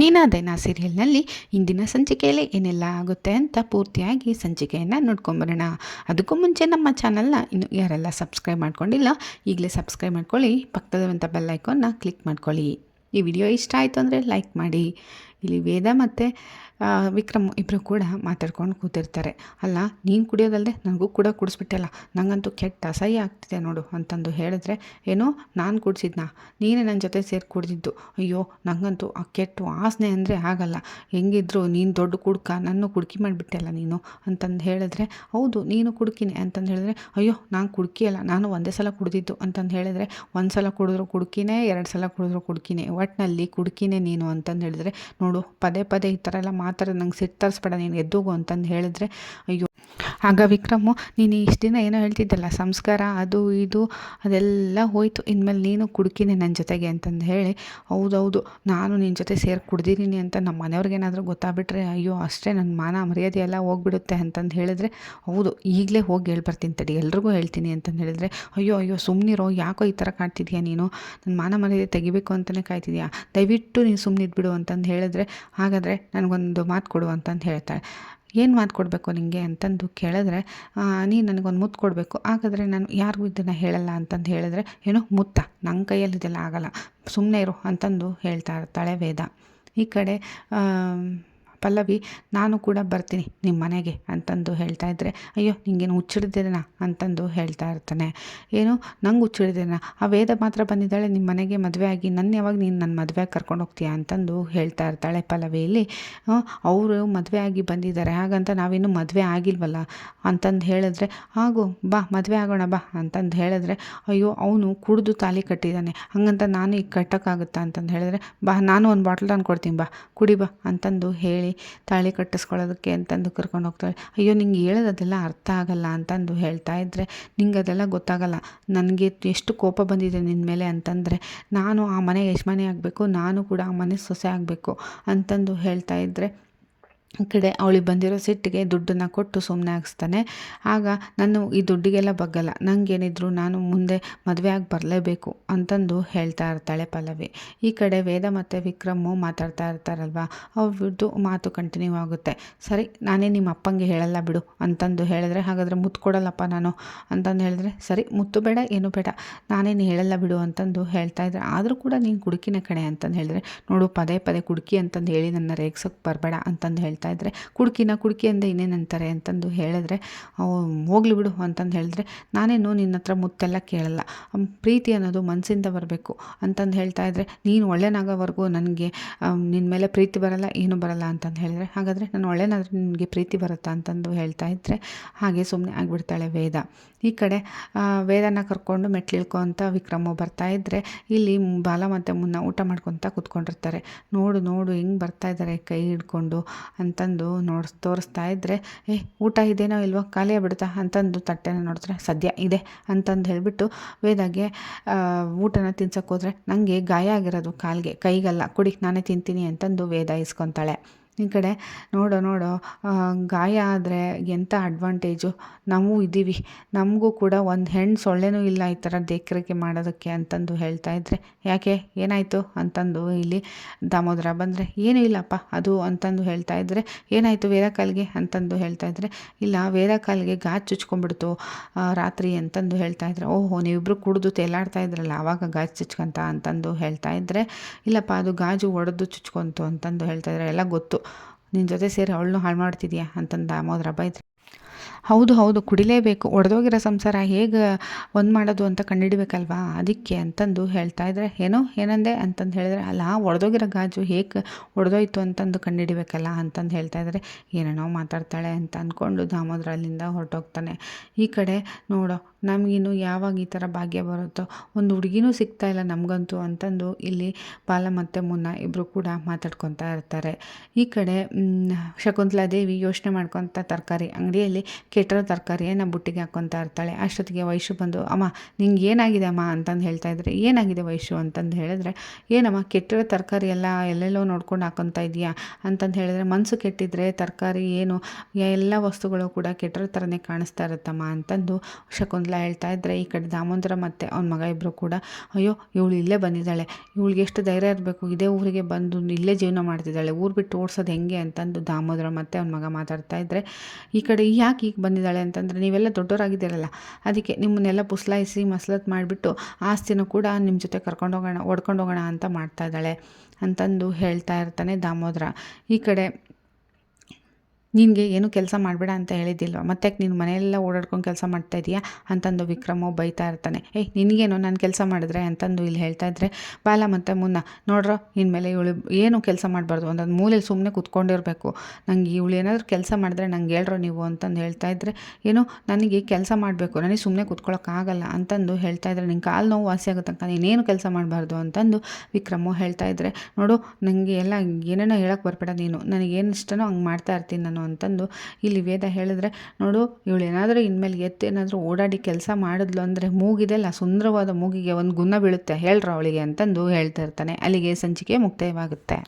ನೀನಾದೇನಾ ಸೀರಿಯಲ್ನಲ್ಲಿ ಇಂದಿನ ಸಂಚಿಕೆಯಲ್ಲಿ ಏನೆಲ್ಲ ಆಗುತ್ತೆ ಅಂತ ಪೂರ್ತಿಯಾಗಿ ಸಂಚಿಕೆಯನ್ನು ನೋಡ್ಕೊಂಬರೋಣ. ಅದಕ್ಕೂ ಮುಂಚೆ ನಮ್ಮ ಚಾನಲ್ನ ಇನ್ನು ಯಾರೆಲ್ಲ ಸಬ್ಸ್ಕ್ರೈಬ್ ಮಾಡ್ಕೊಂಡಿಲ್ಲ, ಈಗಲೇ ಸಬ್ಸ್ಕ್ರೈಬ್ ಮಾಡ್ಕೊಳ್ಳಿ. ಪಕ್ಕದಲ್ಲಿರುವಂಥ ಬೆಲ್ ಐಕಾನ್ನ ಕ್ಲಿಕ್ ಮಾಡ್ಕೊಳ್ಳಿ. ಈ ವಿಡಿಯೋ ಇಷ್ಟ ಆಯಿತು ಅಂದರೆ ಲೈಕ್ ಮಾಡಿ. ಇಲ್ಲಿ ವೇದ ಮತ್ತು ವಿಕ್ರಮ್ ಇಬ್ಬರು ಕೂಡ ಮಾತಾಡ್ಕೊಂಡು ಕೂತಿರ್ತಾರೆ. ಅಲ್ಲ, ನೀನು ಕುಡಿಯೋದಲ್ಲದೆ ನನಗೂ ಕೂಡ ಕುಡಿಸ್ಬಿಟ್ಟಲ್ಲ ನನಗಂತೂ ಕೆಟ್ಟ ಅಸಹ್ಯ ಆಗ್ತಿದೆ ನೋಡು ಅಂತಂದು ಹೇಳಿದ್ರೆ, ಏನೋ ನಾನು ಕುಡಿಸಿದ್ನಾ, ನೀನೇ ನನ್ನ ಜೊತೆ ಸೇರಿ ಕುಡಿದಿದ್ದು. ಅಯ್ಯೋ ನನಗಂತೂ ಆ ಕೆಟ್ಟ ವಾಸನೆ ಅಂದರೆ ಆಗಲ್ಲ. ಹೆಂಗಿದ್ರು ನೀನು ದೊಡ್ಡ ಕುಡ್ಕ, ನನ್ನ ಕುಡ್ಕಿ ಮಾಡಿಬಿಟ್ಟಲ್ಲ ನೀನು ಅಂತಂದು ಹೇಳಿದ್ರೆ, ಹೌದು, ನೀನು ಕುಡ್ಕಿನಿ ಅಂತಂದು ಹೇಳಿದ್ರೆ, ಅಯ್ಯೋ, ನಾನು ಕುಡ್ಕಿಯಲ್ಲ ನಾನು ಒಂದೇ ಸಲ ಕುಡಿದಿದ್ದು ಅಂತಂದು ಹೇಳಿದ್ರೆ ಒಂದು ಸಲ ಕುಡಿದ್ರು ಕುಡ್ಕಿನೇ, ಎರಡು ಸಲ ಕುಡಿದ್ರು ಕುಡ್ಕಿನೇ. ಒಟ್ಟಿನಲ್ಲಿ ಕುಡ್ಕಿನೇ ನೀನು ಅಂತಂದು ಹೇಳಿದ್ರೆ, ನೋಡು ಪದೇ ಪದೇ ಈ ಥರ ಎಲ್ಲ ಮಾತಾಡೋದು ನಂಗೆ ಸಿಟ್ಟು ತರಿಸ್ಬೇಡ ನೀನು ಎದ್ದುಗು ಅಂತಂದು ಹೇಳಿದ್ರೆ ಅಯ್ಯೋ. ಆಗ ವಿಕ್ರಮು, ನೀನು ಇಷ್ಟು ದಿನ ಏನೋ ಹೇಳ್ತಿದ್ದಲ್ಲ, ಸಂಸ್ಕಾರ, ಅದು, ಇದು, ಅದೆಲ್ಲ ಹೋಯಿತು. ಇನ್ಮೇಲೆ ನೀನು ಕುಡ್ಕಿನಿ ನನ್ನ ಜೊತೆಗೆ ಅಂತಂದು ಹೇಳಿ, ಹೌದೌದು, ನಾನು ನಿನ್ನ ಜೊತೆ ಸೇರಿ ಕುಡ್ದಿದ್ದೀನಿ ಅಂತ ನಮ್ಮ ಮನೆಯವ್ರಿಗೇನಾದರೂ ಗೊತ್ತಾಗ್ಬಿಟ್ರೆ ಅಯ್ಯೋ, ಅಷ್ಟೇ ನನ್ನ ಮಾನ ಮರ್ಯಾದೆ ಎಲ್ಲ ಹೋಗ್ಬಿಡುತ್ತೆ ಅಂತಂದು ಹೇಳಿದ್ರೆ, ಹೌದು, ಈಗಲೇ ಹೋಗಿ ಹೇಳ್ಬರ್ತೀನಿ ತಡಿ, ಎಲ್ರಿಗೂ ಹೇಳ್ತೀನಿ ಅಂತಂದು ಹೇಳಿದ್ರೆ, ಅಯ್ಯೋ ಅಯ್ಯೋ ಸುಮ್ಮನಿರೋ ಯಾಕೋ ಈ ಥರ ಕಾಡ್ತಿದ್ಯಾ ನೀನು? ನನ್ನ ಮಾನ ಮರ್ಯಾದೆ ತೆಗಿಬೇಕು ಅಂತಲೇ ಕಾಯ್ತಿದ್ಯಾ? ದಯವಿಟ್ಟು ನೀನು ಸುಮ್ಮನಿದ್ಬಿಡು ಅಂತಂದು ಹೇಳಿದ್ರೆ, ಹಾಗಾದರೆ ನನಗೊಂದು ಮಾತು ಕೊಡು ಅಂತಂದು ಹೇಳ್ತಾಳೆ. ಏನು ಮಾತು ಕೊಡಬೇಕು ನಿನಗೆ ಅಂತಂದು ಕೇಳಿದ್ರೆ ನೀನು ನನಗೊಂದು ಮುತ್ತು ಕೊಡಬೇಕು. ಹಾಗಾದರೆ ನಾನು ಯಾರಿಗೂ ಇದನ್ನು ಹೇಳಲ್ಲ ಅಂತಂದು ಹೇಳಿದ್ರೆ, ಏನೋ ಮುತ್ತ ನನ್ನ ಕೈಯಲ್ಲಿ ಇದೆಲ್ಲ ಆಗಲ್ಲ ಸುಮ್ಮನೆ ಇರು ಅಂತಂದು ಹೇಳ್ತಾ ಇರ್ತಾಳೆ ವೇದ. ಈ ಕಡೆ ಪಲ್ಲವಿ, ನಾನು ಕೂಡ ಬರ್ತೀನಿ ನಿಮ್ಮ ಮನೆಗೆ ಅಂತಂದು ಹೇಳ್ತಾ ಇದ್ದರೆ ಅಯ್ಯೋ, ನಿಂಗೇನು ಹುಚ್ಚಿಡ್ದಿದನ ಅಂತಂದು ಹೇಳ್ತಾ ಇರ್ತಾನೆ. ಏನು? ನಂಗೆ ಹುಚ್ಚಿಡ್ದಿದನ ಆ ವೇದ ಮಾತ್ರ ಬಂದಿದ್ದಾಳೆ ನಿಮ್ಮ ಮನೆಗೆ ಮದುವೆ ಆಗಿ ನನ್ನ ಯಾವಾಗ ನೀನು ನನ್ನ ಮದುವೆ ಕರ್ಕೊಂಡು ಹೋಗ್ತೀಯ? ಅಂತಂದು ಹೇಳ್ತಾ ಇರ್ತಾಳೆ ಪಲ್ಲವಿಯಲ್ಲಿ. ಅವರು ಮದುವೆ ಆಗಿ ಬಂದಿದ್ದಾರೆ, ಹಾಗಂತ ನಾವಿನ್ನೂ ಮದುವೆ ಆಗಿಲ್ವಲ್ಲ? ಅಂತಂದು ಹೇಳಿದ್ರೆ, ಹಾಗೂ, ಬಾ, ಮದುವೆ ಆಗೋಣ, ಬಾ. ಅಂತಂದು ಹೇಳಿದ್ರೆ, ಅಯ್ಯೋ, ಅವನು ಕುಡಿದು ತಾಲಿ ಕಟ್ಟಿದ್ದಾನೆ ಹಂಗಂತ ನಾನು ಈಗ ಕಟ್ಟೋಕ್ಕಾಗುತ್ತಾ? ಅಂತಂದು ಹೇಳಿದ್ರೆ, ಬಾ, ನಾನು ಒಂದು ಬಾಟ್ಲ್ ತಂದು ಕೊಡ್ತೀನಿ ಬಾ, ಕುಡಿ, ಬಾ. ಅಂತಂದು ಹೇಳಿ ತಾಳಿ ಕಟ್ಟಿಸ್ಕೊಳ್ಳೋದಕ್ಕೆ ಅಂತಂದು ಕರ್ಕೊಂಡು ಹೋಗ್ತಾಳೆ. ಅಯ್ಯೋ, ನಿಂಗೆ ಹೇಳೋದೆಲ್ಲ ಅರ್ಥ ಆಗಲ್ಲ ಅಂತಂದು ಹೇಳ್ತಾ ಇದ್ದರೆ ನಿಂಗೆ ಅದೆಲ್ಲ ಗೊತ್ತಾಗಲ್ಲ. ನನಗೆ ಎಷ್ಟು ಕೋಪ ಬಂದಿದೆ ನಿನ್ನ ಮೇಲೆ ಅಂತಂದರೆ, ನಾನು ಆ ಮನೆ ಯಜಮಾನಿ ಆಗಬೇಕು, ನಾನು ಕೂಡ ಆ ಮನೆ ಸೊಸೆ ಆಗಬೇಕು ಅಂತಂದು ಹೇಳ್ತಾ ಇದ್ದರೆ ಕಡೆ ಅವಳಿಗೆ ಬಂದಿರೋ ಸಿಟ್ಟಿಗೆ ದುಡ್ಡನ್ನು ಕೊಟ್ಟು ಸುಮ್ಮನೆ ಹಾಕ್ಸ್ತಾನೆ. ಆಗ, ನಾನು ಈ ದುಡ್ಡಿಗೆಲ್ಲ ಬಗ್ಗಲ್ಲ. ನನಗೇನಿದ್ರು ನಾನು ಮುಂದೆ ಮದುವೆ ಆಗಿ ಬರಲೇಬೇಕು ಅಂತಂದು ಹೇಳ್ತಾ ಇರ್ತಾಳೆ ಪಲ್ಲವಿ. ಈ ಕಡೆ ವೇದ ಮತ್ತು ವಿಕ್ರಮು ಮಾತಾಡ್ತಾ ಇರ್ತಾರಲ್ವ ಅವ್ರದ್ದು ಮಾತು ಕಂಟಿನ್ಯೂ ಆಗುತ್ತೆ. ಸರಿ, ನಾನೇ ನಿಮ್ಮ ಅಪ್ಪಂಗೆ ಹೇಳಲ್ಲ ಬಿಡು ಅಂತಂದು ಹೇಳಿದ್ರೆ, ಹಾಗಾದರೆ ಮುತ್ತು ಕೊಡಲ್ಲಪ್ಪ ನಾನು ಅಂತಂದು ಹೇಳಿದ್ರೆ, ಸರಿ ಮುತ್ತು ಬೇಡ ಏನು ಬೇಡ. ನಾನೇನು ಹೇಳಲ್ಲ ಬಿಡು ಅಂತಂದು ಹೇಳ್ತಾ ಇದ್ರೆ, ಆದರೂ ಕೂಡ ನೀನು ಕುಡುಕಿನ ಕಡೆ ಅಂತಂದು ಹೇಳಿದ್ರೆ, ನೋಡು, ಪದೇ ಪದೇ ಕುಡುಕಿ ಅಂತಂದು ಹೇಳಿ ನನ್ನ ರೇಗ್ಸೋಕ್ಕೆ ಬರಬೇಡ ಅಂತಂದು ಹೇಳ್ತಾ ಇದ್ದರೆ ಕುಡ್ಕಿನ ಕುಡ್ಕಿ ಅಂದೆ ಇನ್ನೇನಂತಾರೆ ಅಂತಂದು ಹೇಳಿದ್ರೆ ಹೋಗ್ಲಿ ಬಿಡು, ಅಂತಂದು ಹೇಳಿದ್ರೆ, ನಾನೇನು ನಿನ್ನ ಹತ್ರ ಮುತ್ತೆಲ್ಲ ಕೇಳಲ್ಲ. ಪ್ರೀತಿ ಅನ್ನೋದು ಮನಸ್ಸಿಂದ ಬರಬೇಕು. ಅಂತಂದು ಹೇಳ್ತಾ ಇದ್ದರೆ ನೀನು ಒಳ್ಳೆನಾಗೋವರೆಗೂ ನನಗೆ ನಿನ್ನ ಮೇಲೆ ಪ್ರೀತಿ ಬರಲ್ಲ, ಏನು ಬರಲ್ಲ, ಅಂತಂದು ಹೇಳಿದ್ರೆ, ಹಾಗಾದರೆ, ನಾನು ಒಳ್ಳೆನಾದ್ರೆ ನಿನಗೆ ಪ್ರೀತಿ ಬರುತ್ತಾ? ಅಂತಂದು ಹೇಳ್ತಾ ಇದ್ದರೆ ಹಾಗೆ ಸುಮ್ಮನೆ ಆಗಿಬಿಡ್ತಾಳೆ ವೇದ. ಈ ಕಡೆ ವೇದನ ಕರ್ಕೊಂಡು ಮೆಟ್ಲಿಳ್ಕೊ ಅಂತ ವಿಕ್ರಮ ಬರ್ತಾ ಇದ್ದರೆ ಇಲ್ಲಿ ಬಾಲ ಮತ್ತೆ ಮುನ್ನ ಊಟ ಮಾಡ್ಕೊತ ಕೂತ್ಕೊಂಡಿರ್ತಾರೆ. ನೋಡು ನೋಡು, ಹೆಂಗೆ ಬರ್ತಾ ಇದ್ದಾರೆ ಕೈ ಹಿಡ್ಕೊಂಡು ಅಂತಂದು ನೋಡ್, ತೋರಿಸ್ತಾ ಇದ್ದರೆ ಏ, ಊಟ ಇದೇನೋ ಇಲ್ವೋ, ಖಾಲಿಯೇ ಬಿಡ್ತಾ ಅಂತಂದು ತಟ್ಟೆನ ನೋಡಿದ್ರೆ ಸದ್ಯ ಇದೆ, ಅಂತಂದು ಹೇಳಿಬಿಟ್ಟು ವೇದಾಗೆ ಊಟನ ತಿನ್ಸೋಕ್ಕೋದ್ರೆ ನನಗೆ ಗಾಯ ಆಗಿರೋದು ಕಾಲಿಗೆ, ಕೈಗಲ್ಲ, ಕುಡಿ, ನಾನೇ ತಿಂತೀನಿ, ಅಂತಂದು ವೇದ ಇಸ್ಕೊತಾಳೆ. ಈ ಕಡೆ ನೋಡೋ ನೋಡೋ. ಗಾಯ ಆದರೆ ಎಂಥ ಅಡ್ವಾಂಟೇಜು ನಾವು ಇದ್ದೀವಿ ನಮಗೂ ಕೂಡ ಒಂದು ಹೆಣ್ಣು ಸೊಳ್ಳೆನೂ ಇಲ್ಲ ಈ ಥರ ದೇಖರೇಖೆ ಮಾಡೋದಕ್ಕೆ ಅಂತಂದು ಹೇಳ್ತಾ ಇದ್ದರೆ ಯಾಕೆ? ಏನಾಯಿತು ಅಂತಂದು ಇಲ್ಲಿ ದಾಮೋದರ ಬಂದರೆ. ಏನೂ ಇಲ್ಲಪ್ಪ, ಅದು ಅಂತಂದು ಹೇಳ್ತಾ ಇದ್ದರೆ ಏನಾಯಿತು ವೇದ ಕಾಲಿಗೆ ಅಂತಂದು ಹೇಳ್ತಾ ಇದ್ದರೆ ಇಲ್ಲ ವೇದ ಕಾಲಿಗೆ ಗಾಜು ಚುಚ್ಕೊಂಡ್ಬಿಡ್ತು ರಾತ್ರಿ ಅಂತಂದು ಹೇಳ್ತಾ ಇದ್ರೆ. ಓಹೋ ನೀವಿಬ್ಬರು ಕುಡಿದು ತೇಲಾಡ್ತಾ ಇದ್ರಲ್ಲ ಆವಾಗ ಗಾಜು ಚುಚ್ಕೊಂತ ಅಂತಂದು ಹೇಳ್ತಾ ಇದ್ದರೆ ಇಲ್ಲಪ್ಪ, ಅದು ಗಾಜು ಒಡೆದು ಚುಚ್ಕೊಂತು ಅಂತಂದು ಹೇಳ್ತಾ ಇದ್ರೆ. ಎಲ್ಲ ಗೊತ್ತು. ನಿನ್ನ ಜೊತೆ ಸೇರಿ ಅವಳನ್ನು ಹಾಳು ಮಾಡ್ತಿದ್ಯಾ? ಅಂತಂದು ದಾಮೋದರ ಬೈದ್ರೆ ಹೌದು ಹೌದು, ಕುಡಿಲೇಬೇಕು. ಒಡೆದೋಗಿರೋ ಸಂಸಾರ ಹೇಗೆ ಒಂದು ಮಾಡೋದು ಅಂತ ಕಂಡುಹಿಡಬೇಕಲ್ವಾ ಅದಕ್ಕೆ ಅಂತಂದು ಹೇಳ್ತಾ ಇದ್ರೆ, ಏನೋ, ಏನಂದೆ? ಅಂತಂದು ಹೇಳಿದ್ರೆ, ಅಲ್ಲ, ಒಡೆದೋಗಿರೋ ಗಾಜು ಹೇಗೆ ಒಡೆದೋಯ್ತು ಅಂತಂದು ಕಂಡುಹಿಡಬೇಕಲ್ಲ ಅಂತಂದು ಹೇಳ್ತಾ ಇದ್ದಾರೆ ಏನೇನೋ ಮಾತಾಡ್ತಾಳೆ ಅಂತ ಅಂದ್ಕೊಂಡು ದಾಮೋದ್ರ ಅಲ್ಲಿಂದ ಹೊರಟೋಗ್ತಾನೆ. ಈ ಕಡೆ ನೋಡೋ ನಮಗಿನ್ನು ಯಾವಾಗ ಈ ಥರ ಭಾಗ್ಯ ಬರುತ್ತೋ, ಒಂದು ಹುಡುಗಿನೂ ಸಿಗ್ತಾ ಇಲ್ಲ ನಮಗಂತೂ ಅಂತಂದು ಇಲ್ಲಿ ಬಾಲ ಮತ್ತು ಮುನ್ನ ಇಬ್ಬರು ಕೂಡ ಮಾತಾಡ್ಕೊತಾ ಇರ್ತಾರೆ. ಈ ಕಡೆ ಶಕುಂತಲಾ ದೇವಿ ಯೋಚನೆ ಮಾಡ್ಕೊತ ತರಕಾರಿ ಅಂಗಡಿಯಲ್ಲಿ ಕೆಟ್ಟಿರೋ ತರಕಾರಿಯನ್ನು ಬುಟ್ಟಿಗೆ ಹಾಕ್ಕೊತಾ ಇರ್ತಾಳೆ. ಅಷ್ಟೊತ್ತಿಗೆ ವಯಸ್ಸು ಬಂದು, ಅಮ್ಮ ನಿಂಗೆ ಏನಾಗಿದೆ ಅಮ್ಮ? ಅಂತಂದು ಹೇಳ್ತಾ ಇದ್ರೆ, ಏನಾಗಿದೆ ವಯಸ್ಸು ಅಂತಂದು ಹೇಳಿದ್ರೆ, ಏನಮ್ಮ, ಕೆಟ್ಟಿರೋ ತರಕಾರಿ ಎಲ್ಲ ಎಲ್ಲೆಲ್ಲೋ ನೋಡ್ಕೊಂಡು ಹಾಕೊತಾ ಇದೆಯಾ? ಅಂತಂದು ಹೇಳಿದ್ರೆ ಮನಸ್ಸು ಕೆಟ್ಟಿದ್ರೆ ತರಕಾರಿ ಏನು, ಎಲ್ಲ ವಸ್ತುಗಳು ಕೂಡ ಕೆಟ್ಟಿರೋ ಥರನೇ ಕಾಣಿಸ್ತಾ ಇರುತ್ತಮ್ಮ? ಅಂತಂದು ಶಕುಂತಲ ಅಂತೆಲ್ಲ ಹೇಳ್ತಾ ಇದ್ದರೆ ಈ ಕಡೆ ದಾಮೋದರ ಮತ್ತು ಅವ್ನ ಮಗ ಇಬ್ಬರು ಕೂಡ, ಅಯ್ಯೋ, ಇವಳು ಇಲ್ಲೇ ಬಂದಿದ್ದಾಳೆ. ಇವಳಿಗೆ ಎಷ್ಟು ಧೈರ್ಯ ಇರಬೇಕು? ಇದೇ ಊರಿಗೆ ಬಂದು ಇಲ್ಲೇ ಜೀವನ ಮಾಡ್ತಿದ್ದಾಳೆ. ಊರು ಬಿಟ್ಟು ಓಡಿಸೋದು ಹೆಂಗೆ? ಅಂತಂದು ದಾಮೋದರ ಮತ್ತು ಅವ್ನ ಮಗ ಮಾತಾಡ್ತಾ ಇದ್ದರೆ ಈ ಕಡೆ ಯಾಕೆ ಈಗ ಬಂದಿದ್ದಾಳೆ? ಅಂತಂದರೆ, ನೀವೆಲ್ಲ ದೊಡ್ಡವರಾಗಿದ್ದೀರಲ್ಲ. ಅದಕ್ಕೆ ನಿಮ್ಮನ್ನೆಲ್ಲ ಪುಸ್ಲಾಯಿಸಿ ಮಸಲತ್ ಮಾಡಿಬಿಟ್ಟು ಆಸ್ತಿನೂ ಕೂಡ ನಿಮ್ಮ ಜೊತೆ ಕರ್ಕೊಂಡು ಹೋಗೋಣ ಹೋಗೋಣ ಅಂತ ಮಾಡ್ತಾ ಇದ್ದಾಳೆ. ಅಂತಂದು ಹೇಳ್ತಾ ಇರ್ತಾನೆ ದಾಮೋದರ. ಈ ಕಡೆ ನಿನಗೆ ಏನು ಕೆಲಸ ಮಾಡಬೇಡ ಅಂತ ಹೇಳಿದ್ದಿಲ್ವ? ಮತ್ತೆ ನೀನು ಮನೆಯೆಲ್ಲ ಓಡಾಡ್ಕೊಂಡು ಕೆಲಸ ಮಾಡ್ತಾ ಇದೀಯಾ? ಅಂತಂದು ವಿಕ್ರಮೋ ಬೈತಾ ಇರ್ತಾನೆ. ಏಯ್ ನಿನಗೇನು ನಾನು ಕೆಲಸ ಮಾಡಿದ್ರೆ? ಅಂತಂದು ಇಲ್ಲಿ ಹೇಳ್ತಾ ಇದ್ರೆ, ಬಾಲ ಮತ್ತು ಮುನ್ನ, ನೋಡ್ರೋ, ಇನ್ಮೇಲೆ ಇವಳು ಏನು ಕೆಲಸ ಮಾಡಬಾರ್ದು? ಒಂದೊಂದು ಮೂಲೆಯಲ್ಲಿ ಸುಮ್ಮನೆ ಕೂತ್ಕೊಂಡಿರಬೇಕು. ನಂಗೆ ಇವಳು ಏನಾದರೂ ಕೆಲಸ ಮಾಡಿದ್ರೆ ನಂಗೆ ಹೇಳ್ರೋ ನೀವು ಅಂತಂದು ಹೇಳ್ತಾ ಇದ್ರೆ, ಏನು ನನಗೆ ಕೆಲಸ ಮಾಡಬೇಕು, ನನಗೆ ಸುಮ್ಮನೆ ಕೂತ್ಕೊಳ್ಳೋಕ್ಕಾಗಲ್ಲ ಅಂತಂದು ಹೇಳ್ತಾ ಇದ್ರೆ ನಿಂಗೆ ಕಾಲು ನೋವು ವಾಸಿ ಆಗೋ ನೀನೇನು ಕೆಲಸ ಮಾಡಬಾರ್ದು ಅಂತಂದು ವಿಕ್ರಮು ಹೇಳ್ತಾ ಇದ್ರೆ, ನೋಡು ನನಗೆ ಎಲ್ಲ ಏನೇನೋ ಹೇಳೋಕ್ಕೆ ಬರಬೇಡ ನೀನು. ನನಗೇನು ಇಷ್ಟನೋ ಹಂಗೆ ಮಾಡ್ತಾ ಇರ್ತೀನಿ ನಾನು ಅಂತಂದು ಇಲ್ಲಿ ವೇದ ಹೇಳಿದ್ರೆ, ನೋಡು ಇವಳು ಏನಾದರೂ ಇನ್ಮೇಲೆ ಎತ್ತು ಏನಾದರೂ ಓಡಾಡಿ ಕೆಲಸ ಮಾಡಿದ್ಲು ಅಂದರೆ ಮೂಗಿದೆಲ್ಲ ಸುಂದರವಾದ ಮೂಗಿಗೆ ಒಂದು ಗುಣ ಬೀಳುತ್ತೆ, ಹೇಳ್ರ ಅವಳಿಗೆ ಅಂತಂದು ಹೇಳ್ತಾ ಇರ್ತಾನೆ. ಅಲ್ಲಿಗೆ ಸಂಚಿಕೆ ಮುಕ್ತಾಯವಾಗುತ್ತೆ.